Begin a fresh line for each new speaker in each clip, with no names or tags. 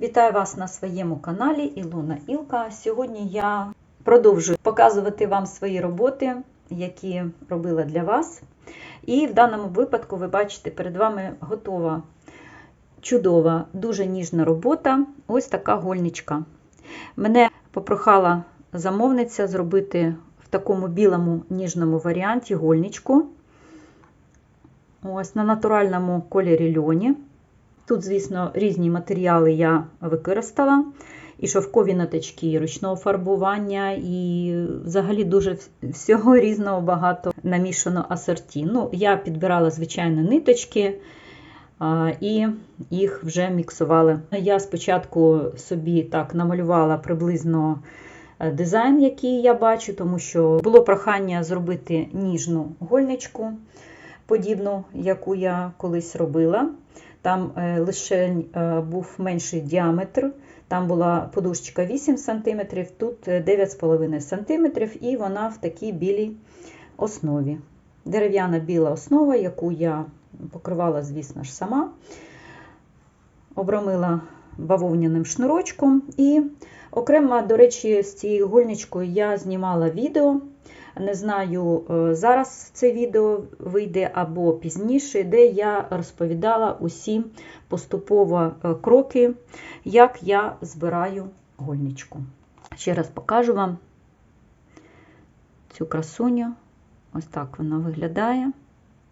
Вітаю вас на своєму каналі Ілона Ілка. Сьогодні я продовжую показувати вам свої роботи, які робила для вас. І в даному випадку ви бачите, перед вами готова чудова, дуже ніжна робота. Ось така гольничка. Мене попрохала замовниця зробити в такому білому ніжному варіанті гольничку. Ось на натуральному кольорі льоні. Тут, звісно, різні матеріали я використала. І шовкові ниточки, і ручного фарбування, і взагалі дуже всього різного багато намішано асорті. Ну, Я підбирала, звичайно, ниточки і їх вже міксувала. Я спочатку собі так намалювала приблизно дизайн, який я бачу, тому що було прохання зробити ніжну гольничку, подібну, яку я колись робила. Там лише був менший діаметр, там була подушечка 8 см, тут 9,5 см, і вона в такій білій основі. Дерев'яна біла основа, яку я покривала, звісно ж, сама, обрамила бавовняним шнурочком. І окремо, до речі, з цією гольничкою я знімала відео. Не знаю, зараз це відео вийде або пізніше, де я розповідала усі поступово кроки, як я збираю гольничку. Ще раз покажу вам цю красуню. Ось так вона виглядає.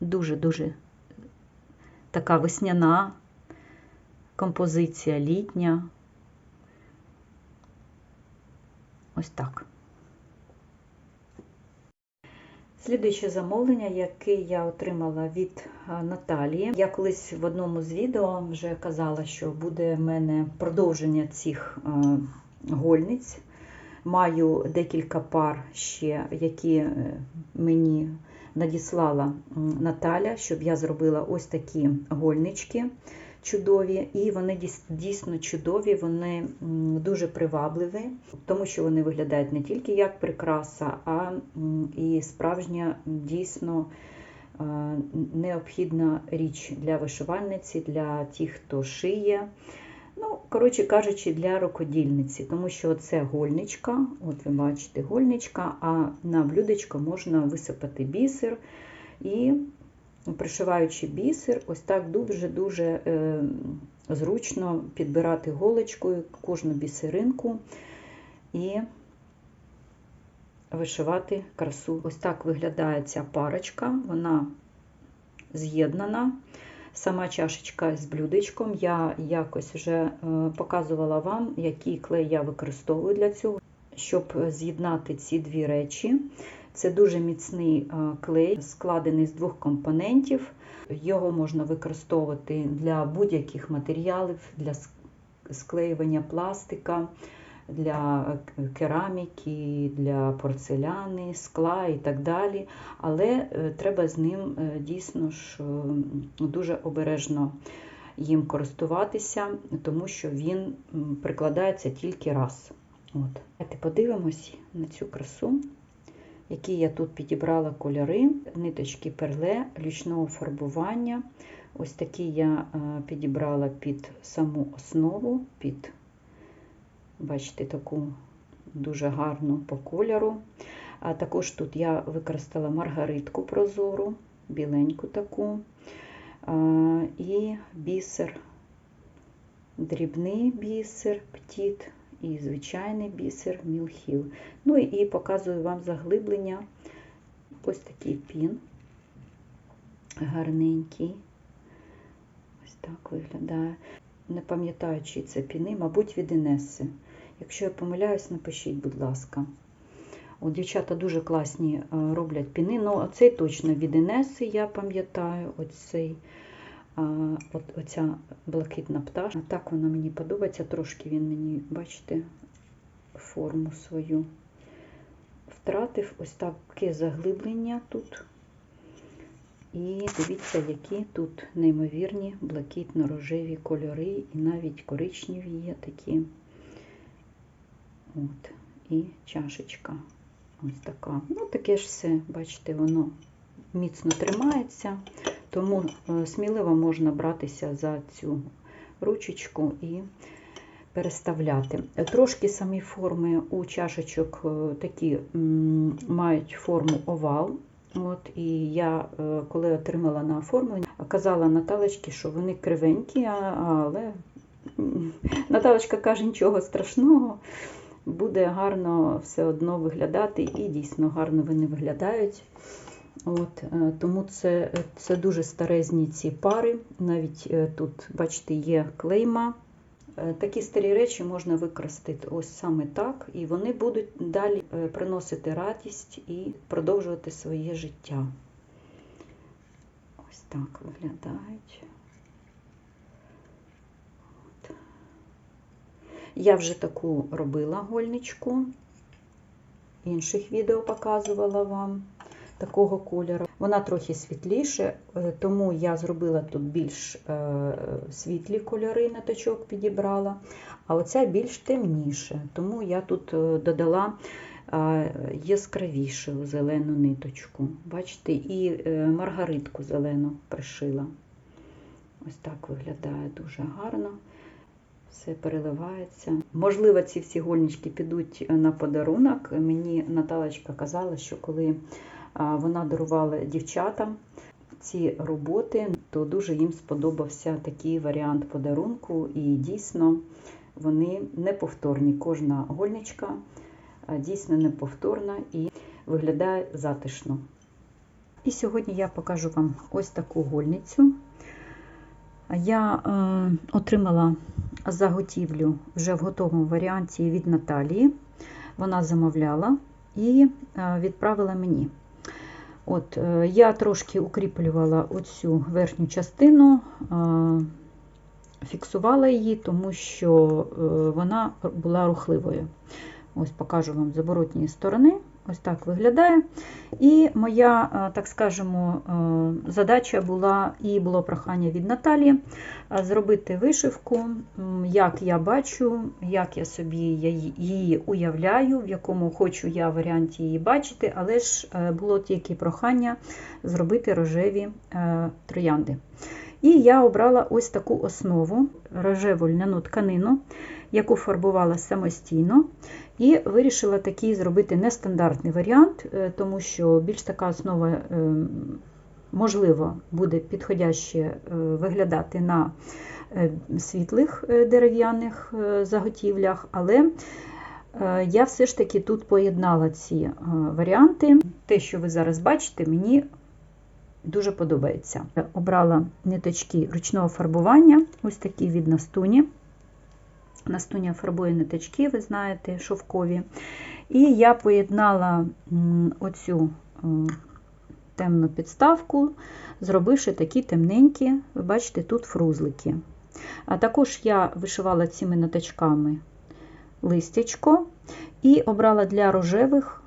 Дуже-дуже така весняна композиція літня. Ось так. Слідуюче замовлення, яке я отримала від Наталії. Я колись в одному з відео вже казала, що буде в мене продовження цих гольниць. Маю декілька пар ще, які мені надіслала Наталя, щоб я зробила ось такі гольнички чудові, і вони дійсно чудові, вони дуже привабливі, тому що вони виглядають не тільки як прикраса, а і справжня дійсно необхідна річ для вишивальниці, для тих, хто шиє. Ну, коротше кажучи, для рукодільниці, тому що це гольничка, от ви бачите, гольничка, а на блюдечко можна висипати бісер і пришиваючи бісер, ось так дуже-дуже е, зручно підбирати голочкою кожну бісеринку і вишивати красу. Ось так виглядає ця парочка, вона з'єднана. Сама чашечка з блюдечком. Я якось вже е, показувала вам, який клей я використовую для цього, щоб з'єднати ці дві речі. Це дуже міцний клей, складений з двох компонентів. Його можна використовувати для будь-яких матеріалів, для склеювання пластика, для кераміки, для порцеляни, скла і так далі. Але треба з ним дійсно ж дуже обережно їм користуватися, тому що він прикладається тільки раз. От. Давайте подивимось на цю красу які я тут підібрала кольори, ниточки перле, річного фарбування. Ось такі я підібрала під саму основу, під, бачите, таку дуже гарну по кольору. А також тут я використала маргаритку прозору, біленьку таку, і бісер, дрібний бісер, птіт і звичайний бісер Мілхіл. Ну і показую вам заглиблення. Ось такий пін, гарненький. Ось так виглядає. Не пам'ятаю, чи це піни, мабуть, від Інеси. Якщо я помиляюсь, напишіть, будь ласка. От Дівчата дуже класні роблять піни. Ну, оцей точно від Інеси, я пам'ятаю, оцей. От Оця блакитна пташка. Так вона мені подобається, трошки він мені, бачите, форму свою втратив ось таке заглиблення тут. І дивіться, які тут неймовірні блакитно-рожеві кольори, і навіть коричневі є такі. От, І чашечка ось така. Ну, таке ж все, бачите, воно міцно тримається. Тому сміливо можна братися за цю ручечку і переставляти. Трошки самі форми у чашечок е, такі мають форму овал. От, І я, е, коли отримала на оформлення, казала Наталочці, що вони кривенькі, але Наталочка каже, нічого страшного, буде гарно все одно виглядати, і дійсно гарно вони виглядають. От, е, тому це, це дуже старезні ці пари. Навіть е, тут, бачите, є клейма. Е, Такі старі речі можна використати ось саме так, і вони будуть далі приносити радість і продовжувати своє життя. Ось так виглядають. Я вже таку робила гольничку, інших відео показувала вам такого кольору. Вона трохи світліше, е, тому я зробила тут більш е, світлі кольори, ниточок підібрала, а оця більш темніше, тому я тут е, додала яскравішу зелену ниточку. Бачите, і маргаритку зелену пришила. Ось так виглядає дуже гарно. Все переливається. Можливо, ці всі гольнички підуть на подарунок. Мені Наталочка казала, що коли вона дарувала дівчатам ці роботи, то дуже їм сподобався такий варіант подарунку, і дійсно вони неповторні. Кожна гольничка дійсно неповторна і виглядає затишно. І сьогодні я покажу вам ось таку гольницю. Я е, отримала заготівлю вже в готовому варіанті від Наталії. Вона замовляла і е, відправила мені. От, е, Я трошки укріплювала оцю верхню частину, фіксувала її, тому що е, вона була рухливою. Ось покажу вам з оборотньої сторони. Ось так виглядає. І моя, е, так скажемо, е, задача була, і було прохання від Наталії е, зробити вишивку, як я бачу, як я собі її- уявляю, в якому хочу я варіанті її бачити, але ж було тільки прохання зробити рожеві троянди. І я обрала ось таку основу рожеву льняну тканину, яку фарбувала самостійно. І вирішила такий зробити нестандартний варіант, е, тому що більш така основа, е, можливо, буде підходяще е, виглядати на світлих дерев'яних заготівлях, але я все ж таки тут поєднала ці варіанти. Те, що ви зараз бачите, мені дуже подобається. Обрала ниточки ручного фарбування, ось такі від Настуні. Настуня фарбує ниточки, ви знаєте, шовкові. І я поєднала оцю темну підставку, зробивши такі темненькі, ви бачите, тут фрузлики. А також я вишивала цими ниточками листячко і обрала для рожевих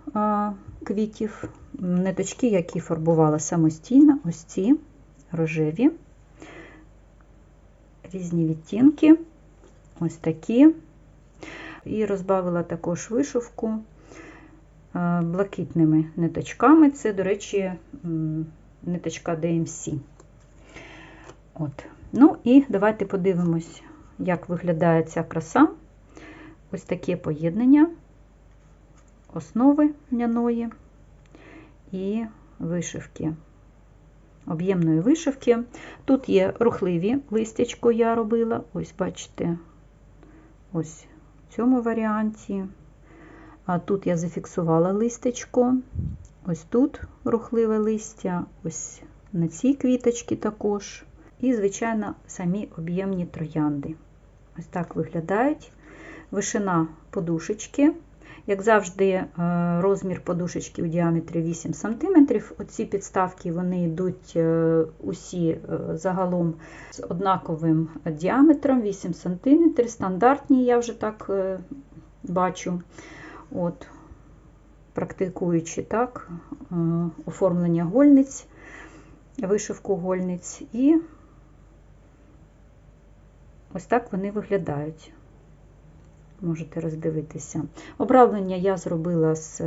квітів ниточки, які фарбувала самостійно, ось ці рожеві, різні відтінки. Ось такі. І розбавила також вишивку е, блакитними ниточками. Це, до речі, ниточка DMC. От. Ну і давайте подивимось, як виглядає ця краса. Ось таке поєднання основи льняної і вишивки. Об'ємної вишивки. Тут є рухливі листячко, я робила. Ось, бачите, ось в цьому варіанті. А тут я зафіксувала листечко. Ось тут рухливе листя, ось на цій квіточці також. І, звичайно, самі об'ємні троянди. Ось так виглядають. Вишина подушечки. Як завжди, е, розмір подушечки у діаметрі 8 см. Оці підставки вони йдуть е, усі е, загалом з однаковим діаметром 8 см. Стандартні, я вже так бачу. От, Практикуючи так, оформлення гольниць, вишивку гольниць, і ось так вони виглядають. Можете роздивитися. Обравлення я зробила з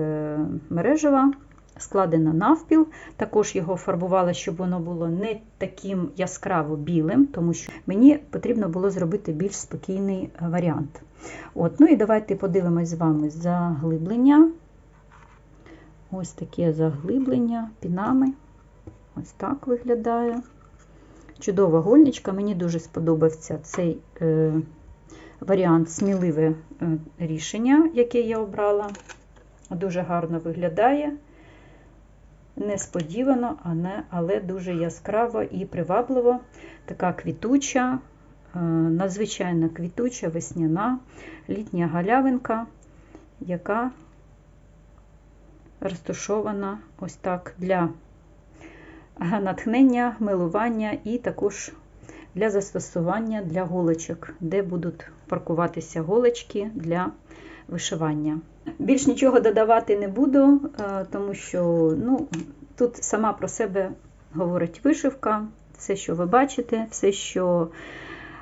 мережева, складена навпіл. Також його фарбувала, щоб воно було не таким яскраво білим, тому що мені потрібно було зробити більш спокійний варіант. От, ну і давайте подивимось з вами заглиблення. Ось таке заглиблення пінами. Ось так виглядає. Чудова гольничка. Мені дуже сподобався цей е, варіант сміливе е, рішення, яке я обрала. Дуже гарно виглядає. Несподівано, але дуже яскраво і привабливо. Така квітуча, е, надзвичайно квітуча, весняна, літня галявинка, яка розташована ось так для натхнення, милування і також для застосування для голочок, де будуть паркуватися голочки для вишивання. Більш нічого додавати не буду, е, тому що ну, тут сама про себе говорить вишивка, все, що ви бачите, все, що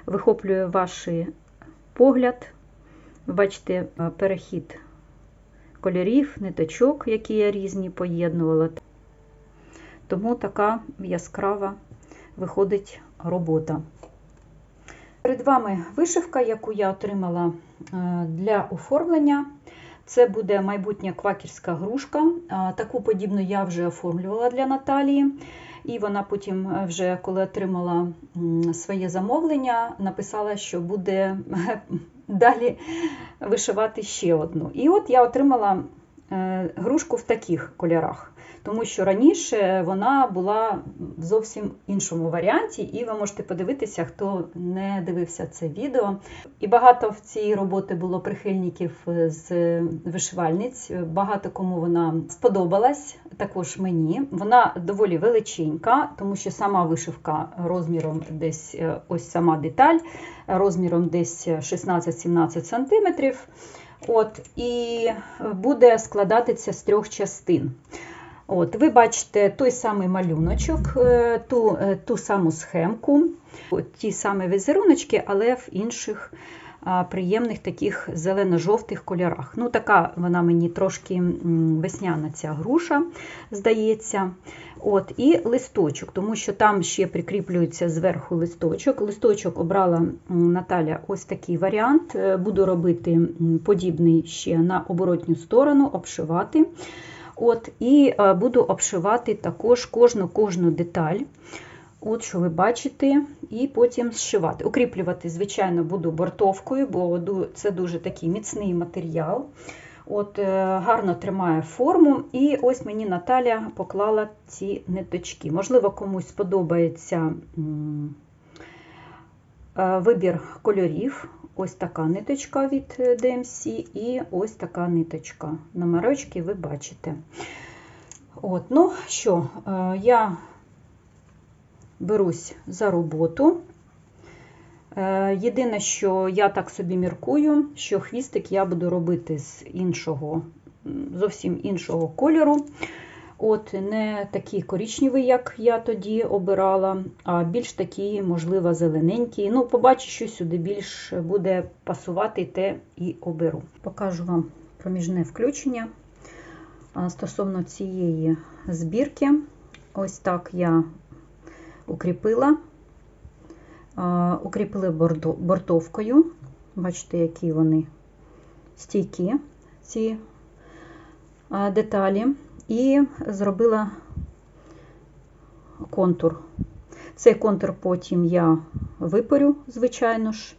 вихоплює ваш погляд. Бачите е, перехід кольорів, ниточок, які я різні поєднувала. Тому така яскрава виходить робота. Перед вами вишивка, яку я отримала е, для оформлення. Це буде майбутня квакерська грушка. Таку подібну я вже оформлювала для Наталії. І вона потім, е, вже коли отримала своє замовлення, написала, що буде далі вишивати ще одну. І от я отримала е, грушку в таких кольорах тому що раніше вона була в зовсім іншому варіанті, і ви можете подивитися, хто не дивився це відео. І багато в цій роботи було прихильників з вишивальниць. Багато кому вона сподобалась, також мені. Вона доволі величенька, тому що сама вишивка розміром десь е, ось сама деталь, розміром десь 16-17 см. От, І буде складатися з трьох частин. От, Ви бачите той самий малюночок, е, ту е, ту саму схемку, ті самі візеруночки, але в інших приємних таких зелено-жовтих кольорах. Ну, Така вона мені трошки весняна ця груша, здається. От, І листочок, тому що там ще прикріплюється зверху листочок. Листочок обрала Наталя ось такий варіант. Е, буду робити подібний ще на оборотню сторону, обшивати. От, І е, буду обшивати також кожну кожну деталь. От, що ви бачите, і потім зшивати. Укріплювати, звичайно, буду бортовкою, бо це дуже такий міцний матеріал. От, е, Гарно тримає форму. І ось мені Наталя поклала ці ниточки. Можливо, комусь сподобається е, вибір кольорів. Ось така ниточка від DMC і ось така ниточка. Номерочки ви бачите. От, ну що, е, я берусь за роботу. Е, єдине, що я так собі міркую, що хвістик я буду робити з іншого, зовсім іншого кольору. От, Не такий коричневий, як я тоді обирала, а більш такий, можливо, зелененький. Ну, побачу, що сюди більш буде пасувати, те і оберу. Покажу вам проміжне включення стосовно цієї збірки. Ось так я укріпила, укріпила бортовкою. Бачите, які вони стійкі, ці деталі і зробила контур. Цей контур потім я випарю, звичайно ж,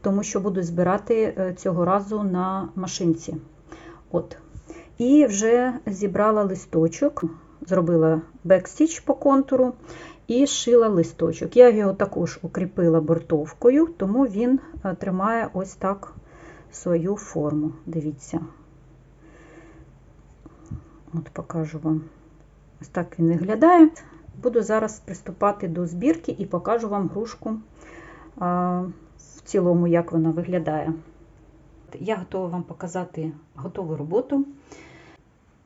тому що буду збирати е, цього разу на машинці. От. І вже зібрала листочок, зробила бекстіч по контуру і шила листочок. Я його також укріпила бортовкою, тому він е, тримає ось так свою форму. Дивіться. От покажу вам. Ось так він виглядає. Буду зараз приступати до збірки і покажу вам грушку в цілому, як вона виглядає. Я готова вам показати готову роботу,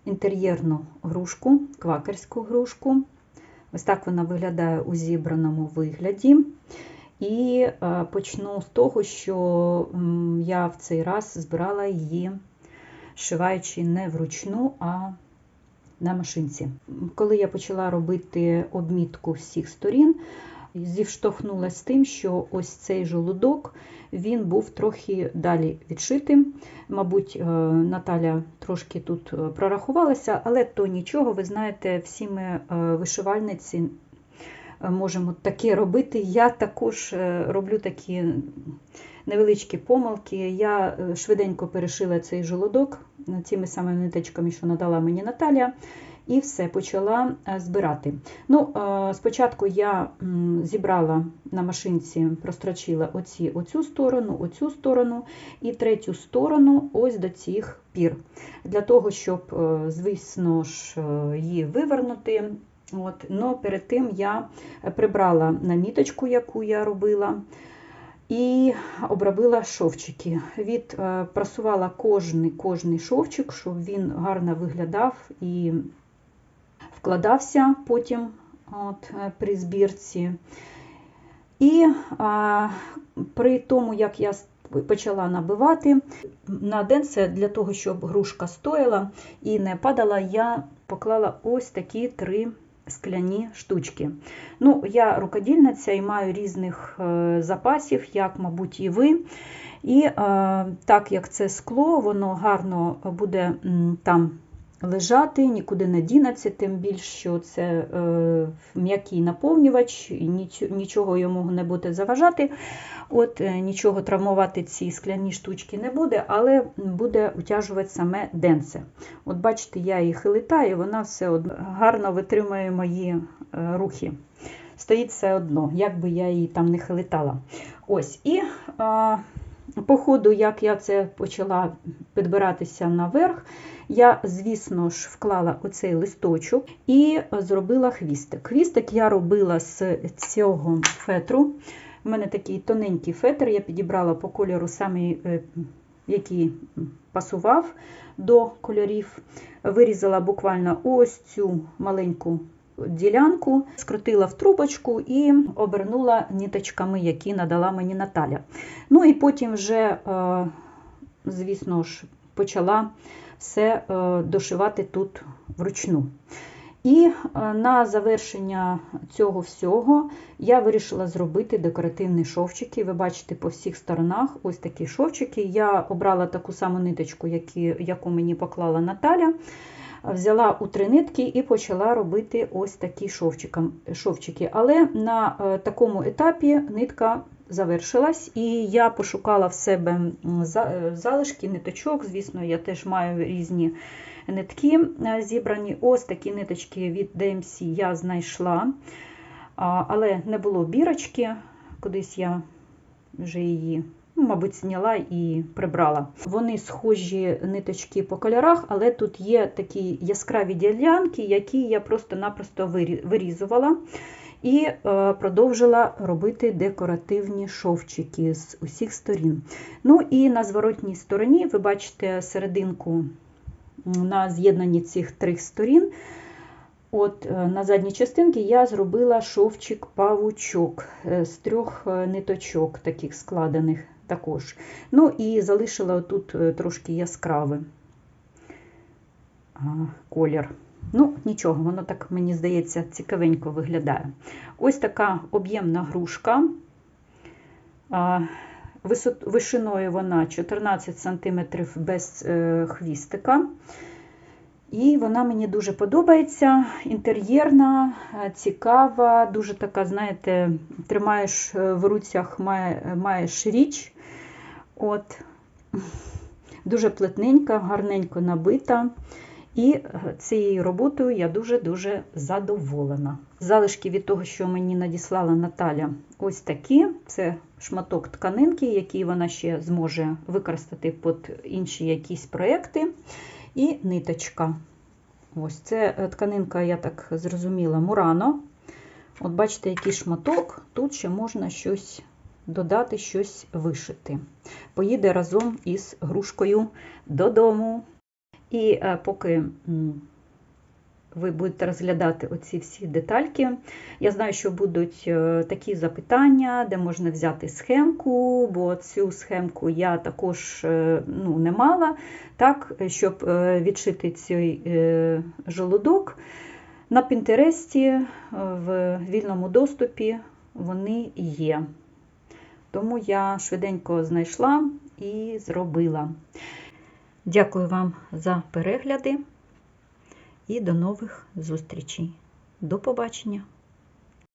інтер'єрну грушку, квакерську грушку. Ось так вона виглядає у зібраному вигляді. І почну з того, що я в цей раз збирала її, шиваючи не вручну, а на машинці. Коли я почала робити обмітку всіх сторін, зіштовхнулася з тим, що ось цей жолудок він був трохи далі відшитим. Мабуть, е, Наталя трошки тут е, прорахувалася, але то нічого, ви знаєте, всі ми е, вишивальниці можемо таке робити. Я також роблю такі невеличкі помилки. Я швиденько перешила цей жолудок тими самими ниточками, що надала мені Наталя і все почала е, збирати. Ну, е, Спочатку я зібрала на машинці, прострочила оці, оцю сторону, оцю сторону і третю сторону ось до цих пір. Для того, щоб, е, звісно ж, її вивернути. От, Но перед тим я прибрала наміточку, яку я робила, і обробила шовчики. Відпрасувала кожний кожний шовчик, щоб він гарно виглядав і вкладався потім от, е, при збірці. І а, при тому, як я почала набивати, на денце для того, щоб грушка стояла і не падала, я поклала ось такі три скляні штучки. Ну, Я рукодільниця і маю різних е, запасів, як, мабуть, і ви. І е, так як це скло, воно гарно буде там лежати, нікуди не дінеться, тим більше, що це е, м'який наповнювач, нічого йому не буде заважати. От е, Нічого травмувати ці скляні штучки не буде, але буде утяжувати саме денце. От Бачите, я її хилитаю, вона все одно гарно витримує мої е, рухи. Стоїть все одно, як би я її там не хилитала. Ось, І по ходу, як я це почала підбиратися наверх, я, звісно ж, вклала оцей листочок і зробила хвістик. Хвістик я робила з цього фетру. У мене такий тоненький фетр, я підібрала по кольору самий, е, який пасував до кольорів. Вирізала буквально ось цю маленьку ділянку, скрутила в трубочку і обернула ниточками, які надала мені Наталя. Ну і потім вже, е, звісно ж, почала все е, дошивати тут вручну. І е, на завершення цього всього я вирішила зробити декоративні шовчики. Ви бачите по всіх сторонах ось такі шовчики. Я обрала таку саму ниточку, яку мені поклала Наталя. Взяла у три нитки і почала робити ось такі шовчики. Але на е, такому етапі нитка завершилась, і я пошукала в себе е, залишки, ниточок. Звісно, я теж маю різні нитки е, зібрані. Ось такі ниточки від DMC я знайшла, але не було бірочки, кудись я вже її. Ну, мабуть, зняла і прибрала. Вони схожі ниточки по кольорах, але тут є такі яскраві ділянки, які я просто-напросто вирізувала і е, продовжила робити декоративні шовчики з усіх сторін. Ну і на зворотній стороні, ви бачите серединку на з'єднанні цих трьох сторін. От е, На задній частинці я зробила шовчик-павучок е, з трьох ниточок, таких складених також. Ну і залишила тут трошки яскравий колір. Ну, нічого, воно так, мені здається, цікавенько виглядає. Ось така об'ємна грушка. Вишиною вона 14 см без е, хвістика. І вона мені дуже подобається. Інтер'єрна, е, цікава, дуже така, знаєте, тримаєш е, в руцях, маєш річ. От. Дуже плетненька, гарненько набита. І е, цією роботою я дуже-дуже задоволена. Залишки від того, що мені надіслала Наталя, ось такі. Це шматок тканинки, який вона ще зможе використати під інші якісь проекти. І ниточка. Ось це е, тканинка, я так зрозуміла, Мурано. От бачите, який шматок, тут ще можна щось додати, щось вишити. Поїде разом із грушкою додому. І е, поки ви будете розглядати оці всі детальки, я знаю, що будуть е, такі запитання, де можна взяти схемку, бо цю схемку я також е, ну, не мала, так, щоб відшити цей желудок. На Пінтересті в вільному доступі вони є. Тому я швиденько знайшла і зробила. Дякую вам за перегляди і до нових зустрічей. До побачення!